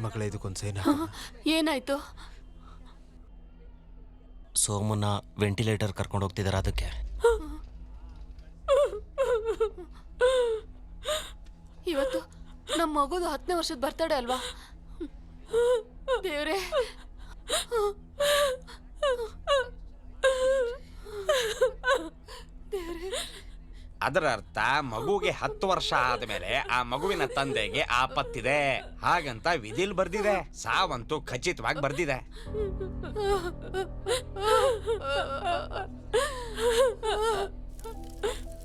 ಮಗಳೇ ಇದಕ್ಕೊಂದು ಸೈನ್ ಏನಾಯ್ತು? ಸೋಮನ್ನ ವೆಂಟಿಲೇಟರ್ ಕರ್ಕೊಂಡು ಹೋಗ್ತಿದ್ದಾರೆ ಅದಕ್ಕೆ. ಇವತ್ತು ನಮ್ಮ ಮಗುದು ಹತ್ತನೇ ವರ್ಷದ ಬರ್ತಡೆ ಅಲ್ವಾ? ದೇವ್ರೆ ದೇವ್ರೆ. ಅದರ ಅರ್ಥ ಮಗುಗೆ ಹತ್ತು ವರ್ಷ ಆದಮೇಲೆ ಆ ಮಗುವಿನ ತಂದೆಗೆ ಆಪತ್ತಿದೆ. ಹಾಗಂತ ವಿಧಿಲ್ ಬರ್ದಿದೆ. ಸಾವಂತೂ ಖಚಿತವಾಗಿ ಬರ್ದಿದೆ.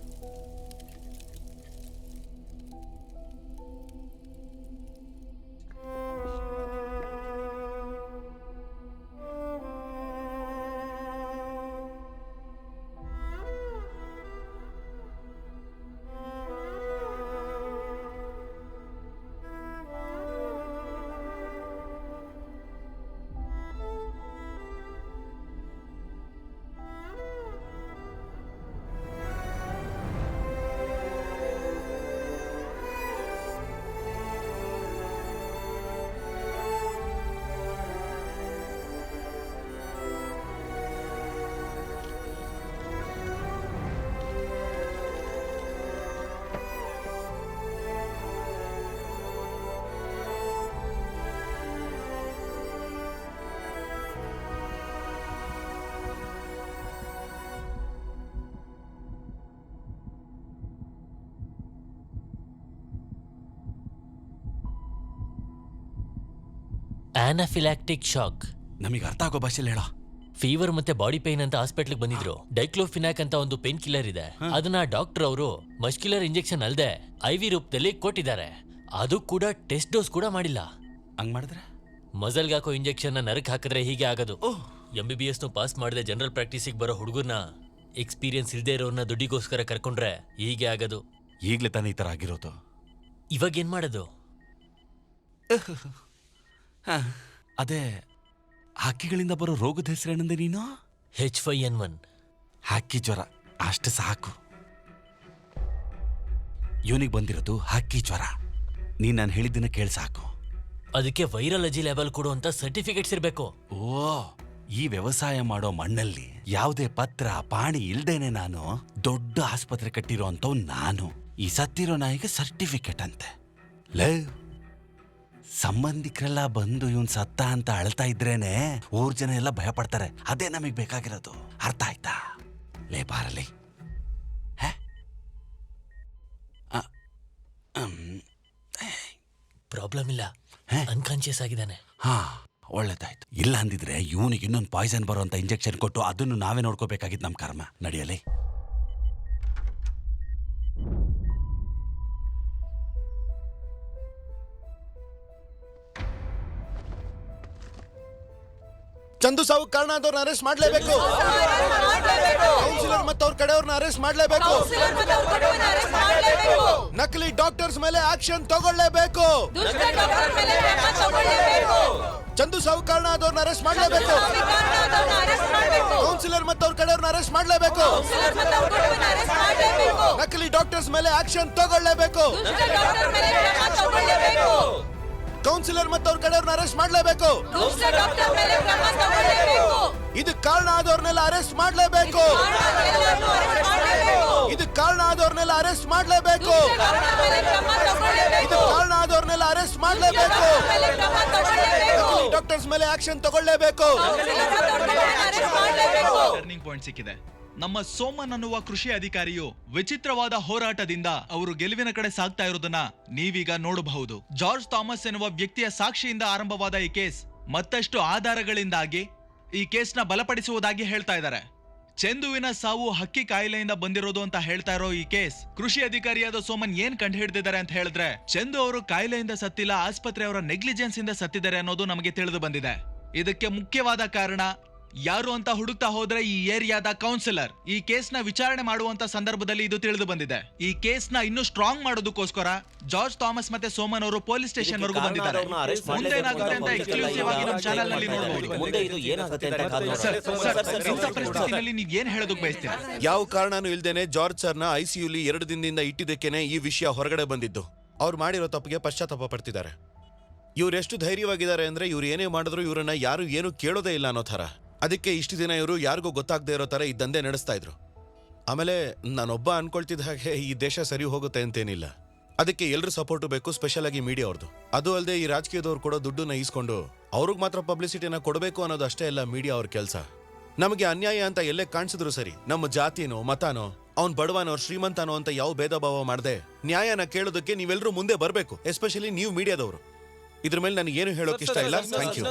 ಆನಾಫಿಲಾಕ್ಟಿಕ್ ಶಾಕ್ ನಮಗೆ ಅರ್ಥ ಆಗೋ ಭಾಷೆಲಿ ಹೇಳ. ಫೀವರ್ ಮತ್ತೆ ಬಾಡಿ ಪೇನ್ ಅಂತ ಹಾಸ್ಪಿಟ್ಲಿಗೆ ಬಂದಿದ್ರು. ಡೈಕ್ಲೋಫಿನಾಕ್ ಅಂತ ಒಂದು ಪೇನ್ ಕಿಲ್ಲರ್ ಇದೆ ಅದನ್ನ ಡಾಕ್ಟರ್ ಅವರು ಮಸ್ಕ್ಯುಲರ್ ಇಂಜೆಕ್ಷನ್ ಅಲ್ಲದೆ ಐ ವಿ ರೂಪದಲ್ಲಿ ಕೊಟ್ಟಿದ್ದಾರೆ. ಅದು ಕೂಡ ಟೆಸ್ಟ್ ಡೋಸ್ ಕೂಡ ಮಾಡಿಲ್ಲ. ಹಂಗ್ ಮಾಡಿದ್ರೆ? ಮಜಲ್ಗೆ ಹಾಕೋ ಇಂಜೆಕ್ಷನ್ ನರಕ್ ಹಾಕಿದ್ರೆ ಹೀಗೆ ಆಗೋದು. M B B S pass ಮಾಡದೆ ಜನರಲ್ ಪ್ರಾಕ್ಟೀಸಿಗೆ ಬರೋ ಹುಡುಗರ್ನ ಎಕ್ಸ್ಪೀರಿಯನ್ಸ್ ಇಲ್ಲದೆ ಇರೋರ್ನ ದುಡ್ಡಿಗೋಸ್ಕರ ಕರ್ಕೊಂಡ್ರೆ ಹೀಗೆ ಆಗೋದು. ಈಗಲೇ ತಾನೇ ಈ ತರ ಆಗಿರೋದು. ಇವಾಗ ಏನ್ ಮಾಡೋದು? ಹ, ಅದೇ ಹಕ್ಕಿಗಳಿಂದ ಬರೋ ರೋಗದ ಹೆಸರೇನಂದೆ ನೀನು? ಹೆಚ್ ಫೈ ಎನ್ ಒನ್ ಹಕ್ಕಿ ಜ್ವರ ಅಷ್ಟು ಸಾಕು. ಇವನಿಗೆ ಬಂದಿರೋದು ಹಕ್ಕಿ ಜ್ವರ. ನೀನ್ ನಾನು ಹೇಳಿದ್ದನ್ನ ಕೇಳಿ ಸಾಕು. ಅದಕ್ಕೆ ವೈರಾಲಜಿ ಲೆವೆಲ್ ಕೊಡುವಂತ ಸರ್ಟಿಫಿಕೇಟ್ಸ್ ಇರಬೇಕು. ಓ ಈ ವ್ಯವಸಾಯ ಮಾಡೋ ಮಣ್ಣಲ್ಲಿ ಯಾವುದೇ ಪತ್ರ ಪಾಣಿ ಇಲ್ದೇನೆ ನಾನು ದೊಡ್ಡ ಆಸ್ಪತ್ರೆ ಕಟ್ಟಿರೋ ಅಂಥವ್ ನಾನು. ಈ ಸತ್ತಿರೋ ನಾಯಿಗೆ ಸರ್ಟಿಫಿಕೇಟ್ ಅಂತೆ. ಲೇ ಸಂಬಂಧಿಕರೆಲ್ಲ ಬಂದು ಇವನ್ ಸತ್ತ ಅಂತ ಅಳ್ತಾ ಇದ್ರೇನೆ ಊರ್ ಜನ ಎಲ್ಲ ಭಯ ಪಡ್ತಾರೆ ಅದೇ ನಮಗ್ ಬೇಕಾಗಿರೋದು. ಅರ್ಥ ಆಯ್ತಾ? ಲೇ ಬಾರಲಿ. ಪ್ರಾಬ್ಲಮ್ ಇಲ್ಲ? ಅನ್ಕಾನ್ಶಿಯಸ್ ಆಗಿದ್ದಾನೆ. ಹಾ ಒಳ್ಳೇದಾಯ್ತು. ಇಲ್ಲ ಅಂದಿದ್ರೆ ಇವನಿಗೆ ಇನ್ನೊಂದು ಪಾಯ್ಸನ್ ಬರುವಂತ ಇಂಜೆಕ್ಷನ್ ಕೊಟ್ಟು ಅದನ್ನು ನಾವೇ ನೋಡ್ಕೋಬೇಕಾಗಿತ್ತು ನಮ್ಮ ಕರ್ಮ. ನಡೆಯಲಿ. ಚಂದು ಸಾವು ಕಾರಣ ಆದವ್ರನ್ನ ಅರೆಸ್ಟ್ ಮಾಡ್ಲೇಬೇಕು. ಕೌನ್ಸಿಲರ್ ಮತ್ತು ಅವ್ರ ಕಡೆಯವ್ರನ್ನ ಅರೆಸ್ಟ್ ಮಾಡ್ಲೇಬೇಕು. ನಕಲಿ ಡಾಕ್ಟರ್ಸ್ ಮೇಲೆ ಆಕ್ಷನ್ ತಗೊಳ್ಳೇಬೇಕು. ಚಂದು ಸಾವು ಕಾರಣ ಆದವ್ರನ್ನ ಅರೆಸ್ಟ್ ಮಾಡ್ಲೇಬೇಕು. ಕೌನ್ಸಿಲರ್ ಮತ್ತು ಅವ್ರ ಕಡೆಯವ್ರನ್ನ ಅರೆಸ್ಟ್ ಮಾಡ್ಲೇಬೇಕು. ನಕಲಿ ಡಾಕ್ಟರ್ಸ್ ಮೇಲೆ ಆಕ್ಷನ್ ತಗೊಳ್ಳೇಬೇಕು. ಕೌನ್ಸಿಲರ್ ಮತ್ತು ಅವ್ರ ಕಡೆಯವ್ರನ್ನ ಅರೆಸ್ಟ್ ಮಾಡ್ಲೇಬೇಕು. ಇದಕ್ ಕಾರಣ ಆದವ್ರನ್ನೆಲ್ಲ ಅರೆಸ್ಟ್ ಮಾಡ್ಲೇಬೇಕು. ಇದಕ್ ಕಾರಣ ಆದವ್ರನ್ನೆಲ್ಲ ಅರೆಸ್ಟ್ ಮಾಡ್ಲೇಬೇಕು. ಇದಕ್ ಕಾರಣ ಆದವ್ರನ್ನೆಲ್ಲ ಅರೆಸ್ಟ್ ಮಾಡ್ಲೇಬೇಕು. ಡಾಕ್ಟರ್ಸ್ ಮೇಲೆ ಆಕ್ಷನ್ ತಗೊಳ್ಳೇಬೇಕು. ಟರ್ನಿಂಗ್ ಪಾಯಿಂಟ್ ಸಿಕ್ಕಿದೆ. ನಮ್ಮ ಸೋಮನ್ ಅನ್ನುವ ಕೃಷಿ ಅಧಿಕಾರಿಯು ವಿಚಿತ್ರವಾದ ಹೋರಾಟದಿಂದ ಅವರು ಗೆಲುವಿನ ಕಡೆ ಸಾಗ್ತಾ ಇರೋದನ್ನ ನೀವೀಗ ನೋಡಬಹುದು. ಜಾರ್ಜ್ ಥಾಮಸ್ ಎನ್ನುವ ವ್ಯಕ್ತಿಯ ಸಾಕ್ಷಿಯಿಂದ ಆರಂಭವಾದ ಈ ಕೇಸ್ ಮತ್ತಷ್ಟು ಆಧಾರಗಳಿಂದಾಗಿ ಈ ಕೇಸ್ನ ಬಲಪಡಿಸುವುದಾಗಿ ಹೇಳ್ತಾ ಇದ್ದಾರೆ. ಚೆಂದುವಿನ ಸಾವು ಹಕ್ಕಿ ಕಾಯಿಲೆಯಿಂದ ಬಂದಿರೋದು ಅಂತ ಹೇಳ್ತಾ ಇರೋ ಈ ಕೇಸ್ ಕೃಷಿ ಅಧಿಕಾರಿಯಾದ ಸೋಮನ್ ಏನ್ ಕಂಡು ಹಿಡಿದಿದ್ದಾರೆ ಅಂತ ಹೇಳಿದ್ರೆ ಚೆಂದು ಅವರು ಕಾಯಿಲೆಯಿಂದ ಸತ್ತಿಲ್ಲ ಆಸ್ಪತ್ರೆಯವರ ನೆಗ್ಲಿಜೆನ್ಸ್ ಇಂದ ಸತ್ತಿದ್ದಾರೆ ಅನ್ನೋದು ನಮಗೆ ತಿಳಿದು ಬಂದಿದೆ. ಇದಕ್ಕೆ ಮುಖ್ಯವಾದ ಕಾರಣ ಯಾರು ಅಂತ ಹುಡುಕ್ತಾ ಹೋದ್ರೆ ಈ ಏರಿಯಾದ ಕೌನ್ಸಿಲರ್ ಈ ಕೇಸ್ನ ವಿಚಾರಣೆ ಮಾಡುವಂತ ಸಂದರ್ಭದಲ್ಲಿ ಇದು ತಿಳಿದು ಬಂದಿದೆ. ಈ ಕೇಸ್ನ ಇನ್ನೂ ಸ್ಟ್ರಾಂಗ್ ಮಾಡೋದಕ್ಕೋಸ್ಕರ ಜಾರ್ಜ್ ಥಾಮಸ್ ಮತ್ತೆ ಸೋಮನ್ ಅವರು ಪೊಲೀಸ್ ಸ್ಟೇಷನ್ ವರೆಗೂ ಬಂದಿದ್ದಾರೆ. ಮುಂದೆ ಏನಾಗುತ್ತೆ ಅಂತ ಎಕ್ಸ್ಕ್ಲೂಸಿವ್ ಆಗಿ ನಮ್ಮ ಚಾನೆಲ್ನಲ್ಲಿ ನೋಡಬಹುದು ಮುಂದೆ ಇದು ಏನಾಗುತ್ತೆ ಅಂತ ಕಾದ್ ನೋಡೋಣ. ಸರ್ ಸರ್ ಇಂಥ ಪರಿಸ್ಥಿತಿನಲ್ಲಿ ನೀವ್ ಏನ್ ಹೇಳೋದಕ್ ಬಯಸ್ತೀರಾ? ಯಾವ ಕಾರಣನೂ ಇಲ್ದೇನೆ ಜಾರ್ಜ್ ಸರ್ನ ಐಸಿಯುಲಿ ಎರಡು ದಿನದಿಂದ ಇಟ್ಟಿದ್ದಕ್ಕೇನೆ ಈ ವಿಷಯ ಹೊರಗಡೆ ಬಂದಿದ್ದು. ಅವ್ರು ಮಾಡಿರೋ ತಪ್ಪಿಗೆ ಪಶ್ಚಾತ್ತಾಪ ಪಡ್ತಿದ್ದಾರೆ. ಇವ್ರು ಎಷ್ಟು ಧೈರ್ಯವಾಗಿದ್ದಾರೆ ಅಂದ್ರೆ ಇವ್ರು ಏನೇ ಮಾಡಿದ್ರು ಇವರನ್ನ ಯಾರು ಏನು ಕೇಳೋದೇ ಇಲ್ಲ ಅನ್ನೋ ಥರ. ಅದಕ್ಕೆ ಇಷ್ಟು ದಿನ ಇವರು ಯಾರಿಗೂ ಗೊತ್ತಾಗದೇ ಇರೋ ಥರ ಈ ದಂಧೆ ನಡೆಸ್ತಾ ಇದ್ರು. ಆಮೇಲೆ ನಾನೊಬ್ಬ ಅನ್ಕೊಳ್ತಿದ್ದ ಹಾಗೆ ಈ ದೇಶ ಸರಿ ಹೋಗುತ್ತೆ ಅಂತೇನಿಲ್ಲ. ಅದಕ್ಕೆ ಎಲ್ಲರೂ ಸಪೋರ್ಟು ಬೇಕು ಸ್ಪೆಷಲ್ ಆಗಿ ಮೀಡಿಯಾ ಅವ್ರದ್ದು ಅದು ಅಲ್ಲದೆ ಈ ರಾಜಕೀಯದವ್ರು ಕೊಡೋ ದುಡ್ಡನ್ನ ಈಸ್ಕೊಂಡು ಅವ್ರಿಗೆ ಮಾತ್ರ ಪಬ್ಲಿಸಿಟಿನ ಕೊಡಬೇಕು ಅನ್ನೋದು ಅಷ್ಟೇ ಅಲ್ಲ ಮೀಡಿಯಾ ಅವ್ರ ಕೆಲಸ. ನಮಗೆ ಅನ್ಯಾಯ ಅಂತ ಎಲ್ಲೇ ಕಾಣಿಸಿದ್ರು ಸರಿ, ನಮ್ಮ ಜಾತಿನೋ, ಮತಾನೋ, ಅವ್ನ್ ಬಡವನೋ ಶ್ರೀಮಂತನೋ ಅಂತ ಯಾವ ಭೇದ ಭಾವ ಮಾಡದೆ ನ್ಯಾಯನ ಕೇಳೋದಕ್ಕೆ ನೀವೆಲ್ಲರೂ ಮುಂದೆ ಬರಬೇಕು ಎಸ್ಪೆಷಲಿ ನೀವು ಮೀಡಿಯಾದವರು ಇದ್ರ ಮೇಲೆ ನನಗೆ ಏನು ಹೇಳೋಕೆ ಇಷ್ಟ ಇಲ್ಲ? ಥ್ಯಾಂಕ್ ಯು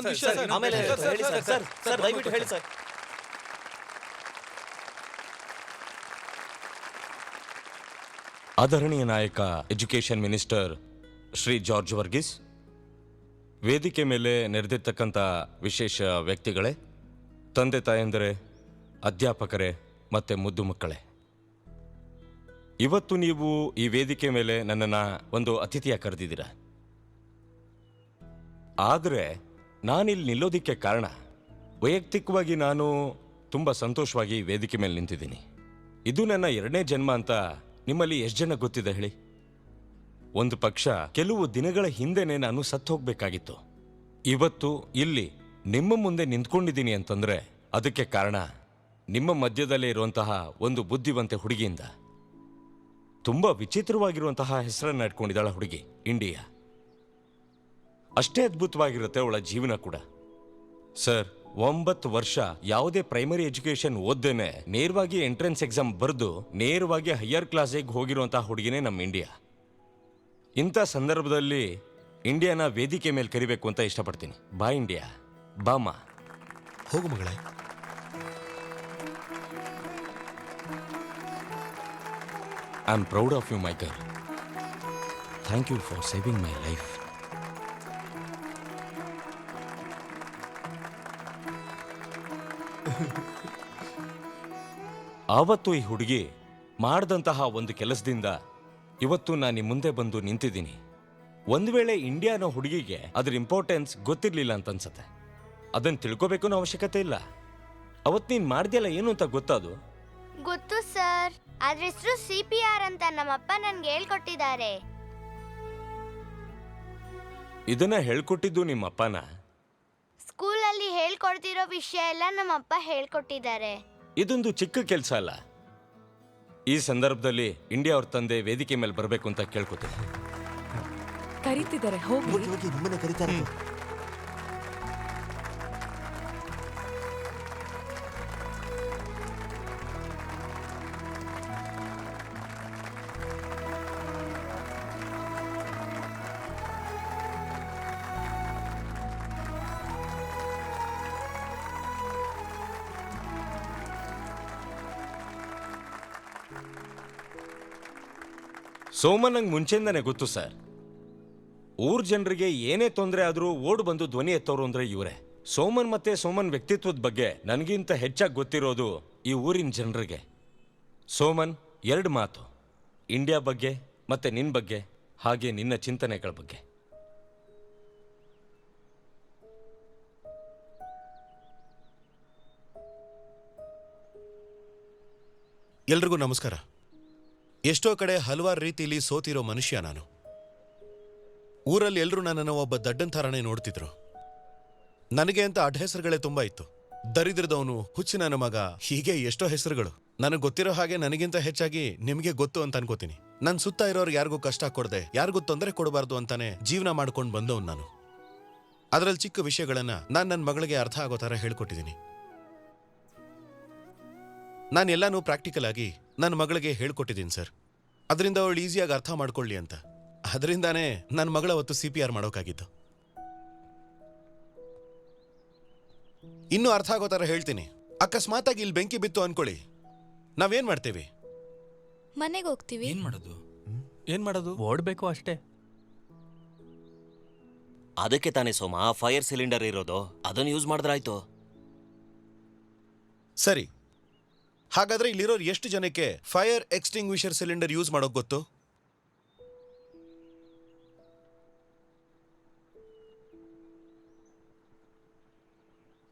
ಆಮೇಲೆ ಹೇಳಿ ಸರ್ ಸರ್ ಸರ್ ದಯವಿಟ್ಟು ಹೇಳಿ ಸರ್. ಆದರಣೀಯ ನಾಯಕ education minister Shri George Varghese ವೇದಿಕೆ ಮೇಲೆ ನೆರೆದಿರ್ತಕ್ಕಂಥ ವಿಶೇಷ ವ್ಯಕ್ತಿಗಳೇ ತಂದೆ ತಾಯಂದರೆ ಅಧ್ಯಾಪಕರೇ ಮತ್ತು ಮುದ್ದು ಮಕ್ಕಳೇ. ಇವತ್ತು ನೀವು ಈ ವೇದಿಕೆ ಮೇಲೆ ನನ್ನನ್ನು ಒಂದು ಅತಿಥಿಯ ಕರೆದಿದ್ದೀರ. ಆದರೆ ನಾನಿಲ್ಲಿ ನಿಲ್ಲೋದಿಕ್ಕೆ ಕಾರಣ, ವೈಯಕ್ತಿಕವಾಗಿ ನಾನು ತುಂಬ ಸಂತೋಷವಾಗಿ ವೇದಿಕೆ ಮೇಲೆ ನಿಂತಿದ್ದೀನಿ. ಇದು ನನ್ನ ಎರಡನೇ ಜನ್ಮ ಅಂತ ನಿಮ್ಮಲ್ಲಿ ಎಷ್ಟು ಜನ ಗೊತ್ತಿದೆ ಹೇಳಿ? ಒಂದು ಪಕ್ಷ ಕೆಲವು ದಿನಗಳ ಹಿಂದೆನೇ ನಾನು ಸತ್ತು ಹೋಗ್ಬೇಕಾಗಿತ್ತು. ಇವತ್ತು ಇಲ್ಲಿ ನಿಮ್ಮ ಮುಂದೆ ನಿಂತ್ಕೊಂಡಿದ್ದೀನಿ ಅಂತಂದ್ರೆ ಅದಕ್ಕೆ ಕಾರಣ ನಿಮ್ಮ ಮಧ್ಯದಲ್ಲೇ ಇರುವಂತಹ ಒಂದು ಬುದ್ಧಿವಂತೆ ಹುಡುಗಿಯಿಂದ. ತುಂಬಾ ವಿಚಿತ್ರವಾಗಿರುವಂತಹ ಹೆಸರನ್ನು ಇಟ್ಕೊಂಡಿದ್ದಾಳೆ ಹುಡುಗಿ, ಇಂಡಿಯಾ. ಅಷ್ಟೇ ಅದ್ಭುತವಾಗಿರುತ್ತೆ ಅವಳ ಜೀವನ ಕೂಡ. ಸರ್ ಒಂಬತ್ತು ವರ್ಷ ಯಾವುದೇ ಪ್ರೈಮರಿ ಎಜುಕೇಶನ್ ಓದ್ದೇನೆ ನೇರವಾಗಿ ಎಂಟ್ರೆನ್ಸ್ ಎಕ್ಸಾಮ್ ಬರೆದು ನೇರವಾಗಿ ಹೈಯರ್ ಕ್ಲಾಸಿಗೆ ಹೋಗಿರುವಂತಹ ಹುಡುಗಿನೇ ನಮ್ಮ ಇಂಡಿಯಾ ಇಂಥ ಸಂದರ್ಭದಲ್ಲಿ ಇಂಡಿಯಾನ ವೇದಿಕೆ ಮೇಲೆ ಕರಿಬೇಕು ಅಂತ ಇಷ್ಟಪಡ್ತೀನಿ. ಬಾ ಇಂಡಿಯಾ ಬಾಮ ಹೋಗು ಮಗಳೇ. I am proud of you my girl thank you for saving my life ಆವತ್ತು ಈ ಹುಡುಗಿ ಮಾಡಿದಂತಹ ಒಂದು ಕೆಲಸದಿಂದ ಇವತ್ತು ನಾನು ನಿಮ್ಮ ಮುಂದೆ ಬಂದು ನಿಂತಿದ್ದೀನಿ. ಒಂದು ವೇಳೆ ಇಂಡಿಯಾನ ಹುಡುಗಿಗೆ ಅದ್ರ ಇಂಪಾರ್ಟೆನ್ಸ್ ಗೊತ್ತಿರಲಿಲ್ಲ ಅಂತ ಅನ್ಸತ್ತೆ. ಅದನ್ನ ತಿಳ್ಕೋಬೇಕು ಅನ್ನೋ ಅವಶ್ಯಕತೆ ಇಲ್ಲ. ಅವತ್ತು ನೀನು ಮಾಡ್ದೆಲ್ಲ ಏನು ಅಂತ ಗೊತ್ತಾದು? ಗೊತ್ತು ಸರ್. ಆದ್ರೆ ಹೆಸರು ಸಿ ಪಿ ಆರ್ ಅಂತ ನಮ್ಮಪ್ಪ ನನ್ಗೆ ಹೇಳ್ಕೊಟ್ಟಿದ್ದಾರೆ. ಇದನ್ನ ಹೇಳ್ಕೊಟ್ಟಿದ್ದು ನಿಮ್ಮ ಅಪ್ಪನ ಸ್ಕೂಲಲ್ಲಿ ಹೇಳ್ಕೊಡ್ತಿರೋ ವಿಷಯ ಎಲ್ಲ ನಮ್ಮಪ್ಪ ಹೇಳ್ಕೊಟ್ಟಿದ್ದಾರೆ. ಇದೊಂದು ಚಿಕ್ಕ ಕೆಲಸ ಅಲ್ಲ. ಈ ಸಂದರ್ಭದಲ್ಲಿ ಇಂಡಿಯಾ ಅವ್ರ ತಂದೆ ವೇದಿಕೆ ಮೇಲೆ ಬರಬೇಕು ಅಂತ ಕೇಳ್ಕೊತೀನಿ. ಕರೀತಿದ್ದಾರೆ ಹೋಗಿ ನಿಮ್ಮನ್ನ ಕರೀತಾರೆ ಸೋಮನ್ ನಂಗೆ ಮುಂಚೆಯಿಂದಾನೆ ಗೊತ್ತು ಸರ್. ಊರ್ ಜನರಿಗೆ ಏನೇ ತೊಂದರೆ ಆದರೂ ಓಡ್ ಬಂದು ಧ್ವನಿ ಎತ್ತೋರು ಅಂದ್ರೆ ಇವರೇ. ಸೋಮನ್ ಮತ್ತೆ ಸೋಮನ್ ವ್ಯಕ್ತಿತ್ವದ ಬಗ್ಗೆ ನನಗಿಂತ ಹೆಚ್ಚಾಗಿ ಗೊತ್ತಿರೋದು ಈ ಊರಿನ ಜನರಿಗೆ. ಸೋಮನ್, ಎರಡು ಮಾತು. ಇಂಡಿಯಾ ಬಗ್ಗೆ ಮತ್ತೆ ನಿನ್ನ ಬಗ್ಗೆ, ಹಾಗೆ ನಿನ್ನ ಚಿಂತನೆಗಳ ಬಗ್ಗೆ. ಎಲ್ರಿಗೂ ನಮಸ್ಕಾರ. ಎಷ್ಟೋ ಕಡೆ ಹಲವಾರು ರೀತಿಲಿ ಸೋತಿರೋ ಮನುಷ್ಯ ನಾನು. ಊರಲ್ಲಿ ಎಲ್ಲರೂ ನನ್ನನ್ನು ಒಬ್ಬ ದಡ್ಡನ್ ಥರನೇ ನೋಡ್ತಿದ್ರು. ನನಗೆ ಅಂತ ಅಡ್ಡ ಹೆಸರುಗಳೇ ತುಂಬ ಇತ್ತು. ದರಿದ್ರದವನು ಹುಚ್ಚಿನ ಮಗ, ಹೀಗೆ ಎಷ್ಟೋ ಹೆಸರುಗಳು. ನನಗೆ ಗೊತ್ತಿರೋ ಹಾಗೆ ನನಗಿಂತ ಹೆಚ್ಚಾಗಿ ನಿಮಗೆ ಗೊತ್ತು ಅಂತ ಅನ್ಕೋತೀನಿ. ನನ್ನ ಸುತ್ತ ಇರೋರು ಯಾರಿಗೂ ಕಷ್ಟ ಕೊಡದೆ, ಯಾರಿಗೂ ತೊಂದರೆ ಕೊಡಬಾರ್ದು ಅಂತಾನೆ ಜೀವನ ಮಾಡ್ಕೊಂಡು ಬಂದವನು ನಾನು. ಅದರಲ್ಲಿ ಚಿಕ್ಕ ವಿಷಯಗಳನ್ನ ನಾನು ನನ್ನ ಮಗಳಿಗೆ ಅರ್ಥ ಆಗೋ ಥರ ಹೇಳ್ಕೊಟ್ಟಿದ್ದೀನಿ ನಾನು ಎಲ್ಲಾನು ಪ್ರಾಕ್ಟಿಕಲ್ ಆಗಿ ನನ್ನ ಮಗಳಿಗೆ ಹೇಳ್ಕೊಟ್ಟಿದ್ದೀನಿ ಸರ್. ಅದರಿಂದ ಅವಳು ಈಸಿಯಾಗಿ ಅರ್ಥ ಮಾಡ್ಕೊಳ್ಳಿ ಅಂತ. ಅದರಿಂದಾನೇ ನನ್ನ ಮಗಳ ಅವತ್ತು ಸಿ ಪಿ ಆರ್ ಮಾಡೋಕ್ಕಾಗಿತ್ತು. ಇನ್ನೂ ಅರ್ಥ ಆಗೋ ಥರ ಹೇಳ್ತೀನಿ. ಅಕಸ್ಮಾತಾಗಿ ಇಲ್ಲಿ ಬೆಂಕಿ ಬಿತ್ತು ಅನ್ಕೊಳ್ಳಿ. ನಾವೇನ್ ಮಾಡ್ತೀವಿ? ಮನೆಗೆ ಹೋಗ್ತೀವಿ. ಏನ್ ಮಾಡೋದು? ಏನ್ ಮಾಡೋದು? ಓಡ್ಬೇಕು ಅಷ್ಟೇ. ಅದಕ್ಕೆ ತಾನೇ ಸೋಮ ಫೈರ್ ಸಿಲಿಂಡರ್ ಇರೋದು. ಅದನ್ನು ಯೂಸ್ ಮಾಡಿದ್ರಾಯ್ತು. ಸರಿ. ಹಾಗಾದ್ರೆ ಇಲ್ಲಿರೋರು ಎಷ್ಟು ಜನಕ್ಕೆ ಫೈರ್ ಎಕ್ಸ್ಟಿಂಗ್ವಿಷರ್ ಸಿಲಿಂಡರ್ ಯೂಸ್ ಮಾಡೋಕ್ ಗೊತ್ತು?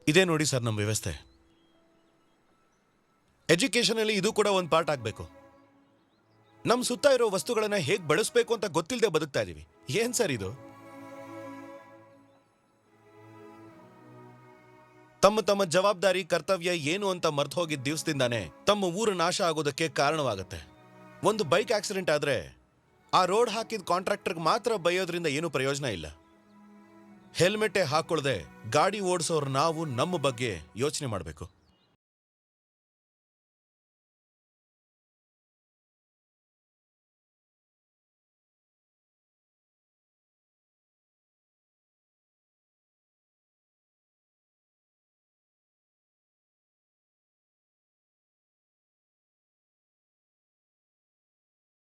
ಇದೇ ನೋಡಿ ಸರ್ ನಮ್ಮ ವ್ಯವಸ್ಥೆ. ಎಜುಕೇಷನಲ್ಲಿ ಇದು ಕೂಡ ಒಂದು ಪಾರ್ಟ್ ಆಗಬೇಕು. ನಮ್ಮ ಸುತ್ತ ಇರೋ ವಸ್ತುಗಳನ್ನ ಹೇಗೆ ಬಳಸಬೇಕು ಅಂತ ಗೊತ್ತಿಲ್ಲದೆ ಬದುಕ್ತಾ ಇದ್ದೀವಿ ಏನ್ ಸರ್ ಇದು? ತಮ್ಮ ತಮ್ಮ ಜವಾಬ್ದಾರಿ, ಕರ್ತವ್ಯ ಏನು ಅಂತ ಮರ್ತು ಹೋಗಿದ್ದ ದಿವಸದಿಂದಾನೇ ತಮ್ಮ ಊರು ನಾಶ ಆಗೋದಕ್ಕೆ ಕಾರಣವಾಗುತ್ತೆ. ಒಂದು ಬೈಕ್ ಆಕ್ಸಿಡೆಂಟ್ ಆದ್ರೆ ಆ ರೋಡ್ ಹಾಕಿದ ಕಾಂಟ್ರಾಕ್ಟರ್ಗೆ ಮಾತ್ರ ಬೈಯೋದ್ರಿಂದ ಏನು ಪ್ರಯೋಜನ ಇಲ್ಲ. ಹೆಲ್ಮೆಟ್ಟೆ ಹಾಕೊಳ್ಳದೆ ಗಾಡಿ ಓಡಿಸೋರು ನಾವು ನಮ್ಮ ಬಗ್ಗೆ ಯೋಚನೆ ಮಾಡಬೇಕು.